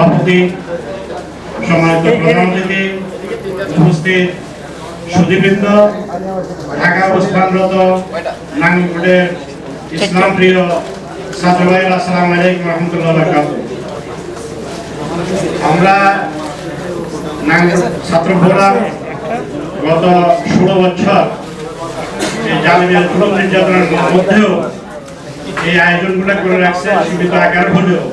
সভাপতি, সম্মানিত প্রধান অতিথি, উপস্থিত সুদীবৃন্দ ঢাকা অবস্থানরত নাঙ্গলকোটের ইসলাম প্রিয় ছাত্র আসসালামু আলাইকুম রহমতুল্লাহ আমরা ছাত্র ফোরাম গত ষোলো বছর এই জালিমের জুলুম নির্যাতনের মধ্যেও এই আয়োজনগুলো করে রাখছে, সীমিত আকার হলেও।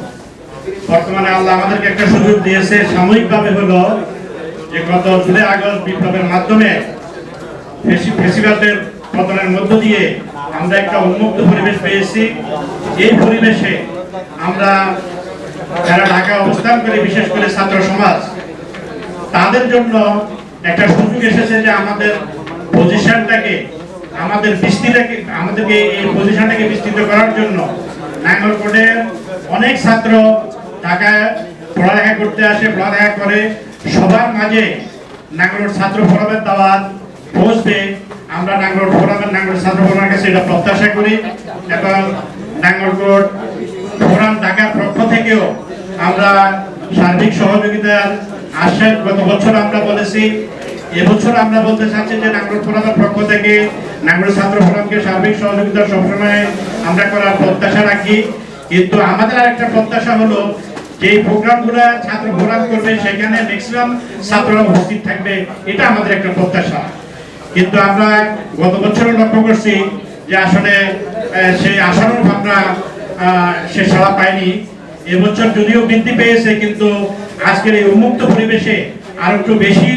বর্তমানে আল্লাহ আমাদেরকে একটা সুযোগ দিয়েছে সাময়িকভাবে হলো যে গত জুলাই আগস্ট বিপ্লবের মাধ্যমে ফেসি- ফেসিবাদের পতনের মধ্য দিয়ে আমরা একটা উন্মুক্ত পরিবেশ পেয়েছি। এই পরিবেশে আমরা যারা ঢাকা অবস্থান করে, বিশেষ করে ছাত্র সমাজ, তাদের জন্য একটা সুযোগ এসেছে যে আমাদের পজিশনটাকে, আমাদের বিস্তৃতকে, আমাদেরকে এই পজিশনটাকে বিস্তৃত করার জন্য নাঙ্গলকোটের অনেক ছাত্র ঢাকায় পড়ালেখা করতে আসে, পড়ালেখা করে। সবার মাঝে নাঙ্গলকোট ছাত্র ফোরামের দাওয়াত পৌঁছবে আমরা নাঙ্গলকোট ফোরামের নাঙ্গলকোট ছাত্র ফোরামের কাছে এটা প্রত্যাশা করি। এবং নাঙ্গলকোট ফোরাম ঢাকার পক্ষ থেকেও আমরা সার্বিক সহযোগিতার আশ্বাস গত বছর আমরা বলেছি, এবছর আমরা বলতে চাচ্ছি যে নাগরিক ফোরামের পক্ষ থেকে নাগরিক ছাত্র ফোরামকে সার্বিক সহযোগিতা সবসময় আমরা করার প্রত্যাশা রাখি। কিন্তু আমাদের আরেকটা প্রত্যাশা হলো যে প্রোগ্রামগুলো ছাত্র ফোরাম করবে, সেখানে ম্যাক্সিমাম ছাত্ররা উপস্থিত থাকবে। এটা আমাদের একটা প্রত্যাশা। কিন্তু আমরা গত বছরও লক্ষ্য করছি যে আসলে সেই আশানুর ভাবনা সে সাড়া পায়নি এবছর যদিও বৃদ্ধি পেয়েছে, কিন্তু আজকের এই উন্মুক্ত পরিবেশে আর একটু বেশি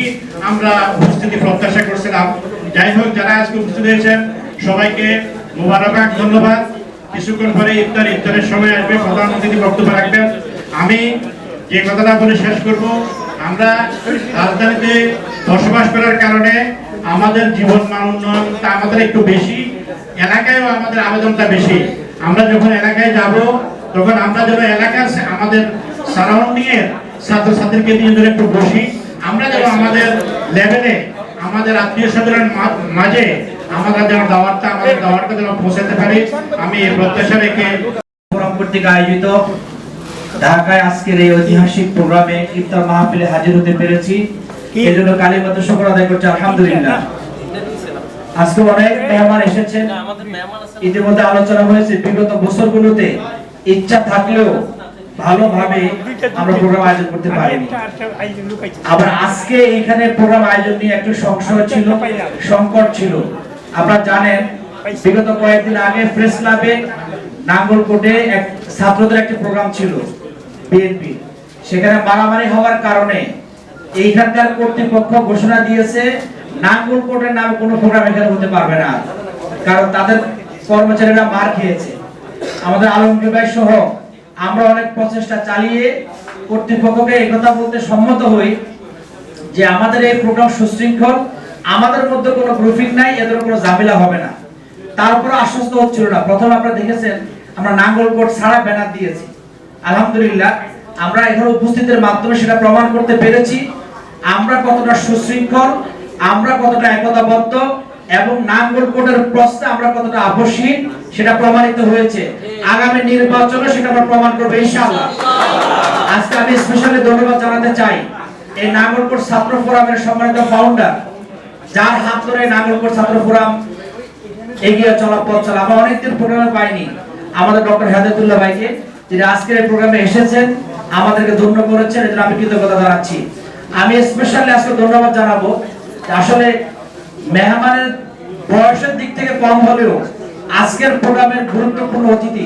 আমরা উপস্থিতি প্রত্যাশা করছিলাম। যাই হোক, যারা আজকে উপস্থিত হয়েছেন, সবাইকে মোবারকবাদ, ধন্যবাদ। কিছুক্ষণ পরে ইফতার, ইফতারের সময় আসবে। প্রধান অতিথি বক্তব্য রাখবেন। আমি যে কথাটা বলে শেষ করব, আমরা রাজধানীতে বসবাস করার কারণে আমাদের জীবন মান উন্নয়নটা আমাদের একটু বেশি, এলাকায়ও আমাদের আবেদনটা বেশি। আমরা যখন এলাকায় যাব, তখন আমরা যেন এলাকার আমাদের সারাউন্ডিং এর ছাত্রছাত্রীকে নিয়ে যেন একটু বসি। আমরা যেন আমাদের লেভেলে, আমাদের আত্মীয় স্বজনের মাঝে আমরা যেন দাওয়াতটা, আমাদের দাওয়াতটা যেন পৌঁছাতে পারি। আমি এই প্রত্যাশা রেখে কর্তৃক আয়োজিত ঢাকায় আজকের এই ঐতিহাসিক প্রোগ্রামে ইফতার মাহফিলে হাজির হতে পেরেছি। এই জন্য কালীমাত শুকর আদায় করছি আলহামদুলিল্লাহ। আজকে অনেক মেহমান এসেছেন। ইতিমধ্যে আলোচনা হয়েছে বিগত বছরগুলোতে ইচ্ছা থাকলেও ভালোভাবে আমরা প্রোগ্রাম আয়োজন করতে পারিনি। আবার আজকে এখানে প্রোগ্রাম আয়োজন নিয়ে একটু সংশয় ছিল সংকট ছিল। আপনারা জানেন বিগত কয়েকদিন আগে প্রেস ক্লাবে নাঙ্গলকোটে এক ছাত্রদের একটি প্রোগ্রাম ছিল। বিএনপি। সেখানে মারামারি হওয়ার কারণে এইখানকার কর্তৃপক্ষ ঘোষণা দিয়েছে নাঙ্গলকোটের নামে কোনো প্রোগ্রাম এখানে হতে পারবে না। কারণ তাদের কর্মচারীরা মার খেয়েছে। আমাদের আলমগীর ভাই সহ আমরা অনেক প্রচেষ্টা চালিয়ে কর্তৃপক্ষকে এই কথা বলতে সম্মত হই যে আমাদের এই প্রোগ্রাম সুশৃঙ্খল, আমাদের মধ্যে কোনো গ্রুপিং নাই, এদের কোনো ঝামেলা হবে না। তারপরে আশ্বস্ত হচ্ছিল না। প্রথম আপনারা দেখেছেন, আমরা নাঙ্গলকোট ছাড়া ব্যানার দিয়েছি। আলহামদুলিল্লাহ, আমরা এখানে উপস্থিতের মাধ্যমে সেটা প্রমাণ করতে পেরেছি। আমরা কতটা সুশৃঙ্খল, আমরা কতটা একতাবদ্ধ এবং নাঙ্গলকোটের প্রশ্নে আমরা কতটা আপসহীন সেটা প্রমাণিত হয়েছে। আগামী নির্বাচনে সেটা আমরা প্রমাণ করব, ইনশাআল্লাহ। আজকে আমি স্পেশালি ধন্যবাদ জানাতে চাই এই নাগরপুর ছাত্র ফোরামের সম্মানিত ফাউন্ডার যার হাত ধরে নাগরপুর ছাত্র ফোরাম এগিয়ে চলা পথ চলা। আমরা অনেকদিন প্রোগ্রামে পাইনি। আমাদের ডক্টর হেদায়তুল্লাহ ভাইকে যিনি আজকের এই প্রোগ্রামে এসেছেন, আমাদেরকে ধন্য করেছেন, এজন্য আমি কৃতজ্ঞতা জানাচ্ছি। আমি স্পেশালি আজকে ধন্যবাদ জানাব আসলে মেহমানের বয়সের দিক থেকে কম হলেও আজকের প্রোগ্রামের গুরুত্বপূর্ণ অতিথি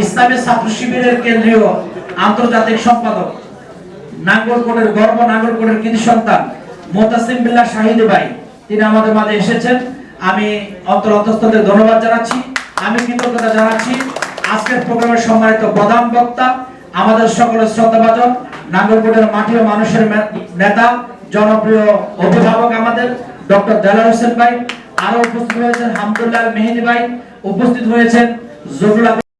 ইসলামী ছাত্র শিবিরের কেন্দ্রীয় আন্তর্জাতিক সম্পাদক নাঙ্গলকোটের গর্ব নাঙ্গলকোটের কৃতি সন্তান মোতাসিম বিল্লাহ শাহিদ ভাই, তিনি আমাদের মাঝে এসেছেন। আমি অন্তর অন্তস্থদের ধন্যবাদ জানাচ্ছি। আমি কৃতজ্ঞতা জানাচ্ছি। আজকের প্রোগ্রামের সম্মানিত প্রধান বক্তা, আমাদের সকলের শ্রদ্ধাভাজন, নাঙ্গলকোটের মাটি ও মানুষের নেতা, জনপ্রিয় অভিভাবক আমাদের, ডক্টর দেলার হোসেন ভাই। আরও উপস্থিত হয়েছেন হামদুল্লাহ মেহেদি ভাই, উপস্থিত হয়েছেন জহুরুল